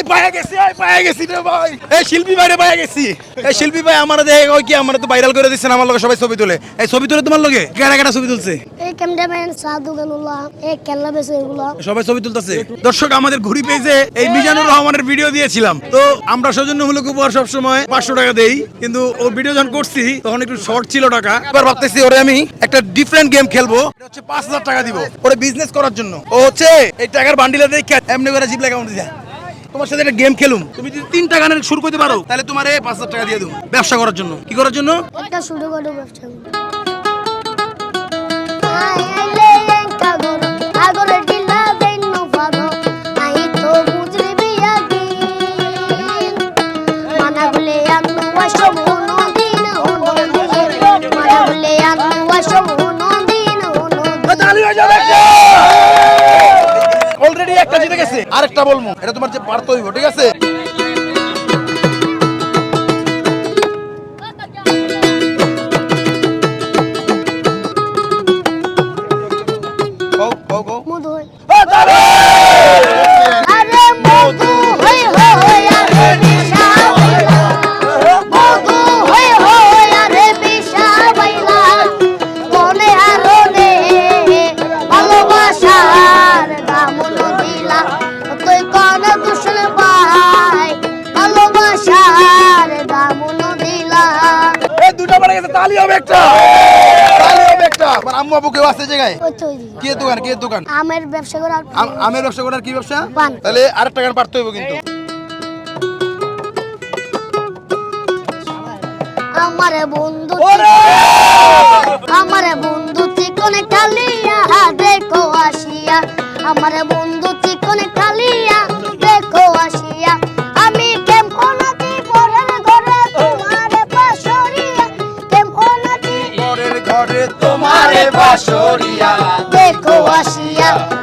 ওই পায়ে গেছি পায়ে গেছি রে ভাই। এই শিল্পী ভাই রে পায়ে গেছি। এই শিল্পী ভাই আমার দেখে কি আমার তো ভাইরাল করে দিচ্ছেন আমার লগে সবাই ছবি তুলে। এই ছবি তুলে তোমার লগে? কেনা কেনা ছবি তুলছে? এই ক্যামেরাম্যান এই খেলনা বেছে এগুলো। সবাই ছবি তুলতেছে। দর্শক আমাদের ঘুরি পেয়েছে এই মিজানুর রহমানের ভিডিও দিয়েছিলাম। তো আমরা সৌজন্যমূলক উপহার সবসময় পাঁচশো টাকা দেই। কিন্তু ও ভিডিও যখন করছি তখন একটু শর্ট ছিল টাকা। এবার ভাবতেছি ওরে আমি একটা ডিফারেন্ট গেম খেলব। এটা হচ্ছে পাঁচ হাজার টাকা দিব। ওরে বিজনেস করার জন্য। ও হচ্ছে এই টাকার বান্ডিলে দেখে এমনি করে জিপ অ্যাকাউন্ট দিয়ে তোমার সাথে একটা গেম খেলুম। তুমি যদি তিনটা গানের শুরু করতে পারো, তাহলে তোমার পাঁচ হাজার টাকা দিয়ে দেবো। ব্যবসা করার জন্য। কি করার জন্য? একটা শুরু করো, ব্যবসা একটা জিতে গেছে। আরেকটা বলব এটা তোমার যে হইব ঠিক আছে? তালি হবে একটা। তালি হবে একটা। আমার আম্মু আব্বু কেউ আছে জায়গায়? ওই তো ওইদিকে। কি দোকান কি দোকান? আমের ব্যবসা করার আমের ব্যবসা করার কি ব্যবসা? তাহলে আরেকটা গান পারতে হইব কিন্তু। আমার বন্ধু ওরে! আমার বন্ধু চিকনে কালিয়া দেখো আসিয়া। আমার বন্ধু চিকনে কালিয়া বাসরিয়া। দেখো আসিয়া।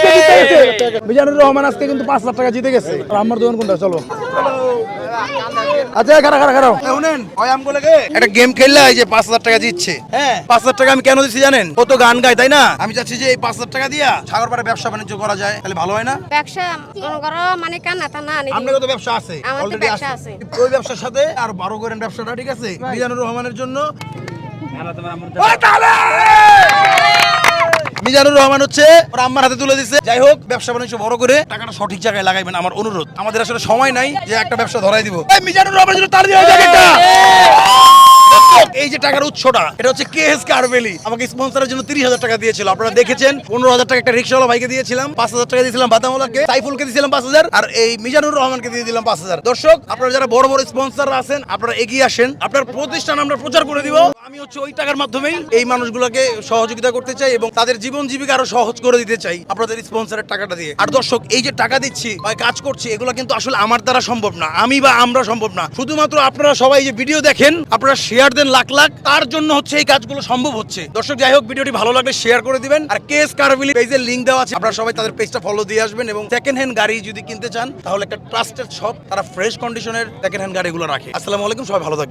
আজকে জিতে গেছে মিজানুর রহমান আজকে কিন্তু পাঁচ লাখ টাকা জিতে গেছে। আর আমার দোকান কোনটা? চলো। আচ্ছা খারাপ শুনেন একটা গেম খেললে এই যে পাঁচ হাজার টাকা জিতছে। হ্যাঁ। পাঁচ হাজার টাকা আমি কেন দিচ্ছি জানেন? ও তো গান গায় তাই না? আমি চাচ্ছি যে এই পাঁচ হাজার টাকা দিয়া সাগরপাড়ে ব্যবসা বাণিজ্য করা যায় তাহলে ভালো হয় না? ব্যবসা মনে করো মানে কান্না টানা আনি আপনার তো ব্যবসা আছে অলরেডি আছে। আছে। ওই ব্যবসার সাথে আর বারো করেন ব্যবসাটা ঠিক আছে? মিজানুর রহমানের জন্য! মিজানুর রহমান হচ্ছে ওর আম্মার হাতে তুলে দিচ্ছে যাই হোক, ব্যবসা বাণিজ্য বড় করে টাকাটা সঠিক জায়গায় লাগাইবেন আমার অনুরোধ। আমাদের আসলে সময় নাই, যে একটা ব্যবসা ধরাই দিব। মিজানুর যাক একটা। এই যে টাকার উৎসটা, এটা হচ্ছে কেএস কারবেলি আমাকে স্পন্সরের জন্য তিরিশ হাজার টাকা দিয়েছিল। আপনারা দেখেছেন, পনেরো হাজার টাকা একটা রিক্সাওয়ালা ভাইকে দিয়েছিলাম, পাঁচ হাজার টাকা দিয়েছিলাম বাদামওয়ালাকে, সাইফুলকে দিয়েছিলাম পাঁচ হাজার, আর এই মিজানুর রহমানকে দিয়ে দিলাম পাঁচ হাজার। দর্শক, আপনারা যারা বড় বড় স্পন্সর আছেন, আপনারা এগিয়ে আসেন। আপনার প্রতিষ্ঠান আমরা প্রচার করে দিব। আমি হচ্ছে ওই টাকার মাধ্যমেই এই মানুষগুলোকে সহযোগিতা করতে চাই এবং তাদের জীবন জীবিকা আরও সহজ করে দিতে চাই আপনাদের স্পন্সরের টাকাটা দিয়ে। আর দর্শক, এই যে টাকা দিচ্ছি বা কাজ করছি, এগুলো কিন্তু আসলে আমার দ্বারা সম্ভব না। আমি বা আমরা সম্ভব না। শুধুমাত্র আপনারা সবাই যে ভিডিও দেখেন, আপনারা শেয়ার দেন লাখ লাখ, তার জন্য হচ্ছে এই কাজগুলো সম্ভব হচ্ছে। দর্শক, যাই হোক, ভিডিওটি ভালো লাগলে শেয়ার করে দিবেন। আর কেস কারবিলি পেজের লিংক দেওয়া আছে, আপনারা সবাই তাদের পেজটা ফলো দিয়ে আসবেন এবং সেকেন্ড হ্যান্ড গাড়ি যদি কিনতে চান, তাহলে একটা ট্রাস্টেড শপ তারা ফ্রেশ কন্ডিশনের সেকেন্ড হ্যান্ড গাড়িগুলো রাখে। আসসালামু আলাইকুম, সবাই ভালো থাকবেন।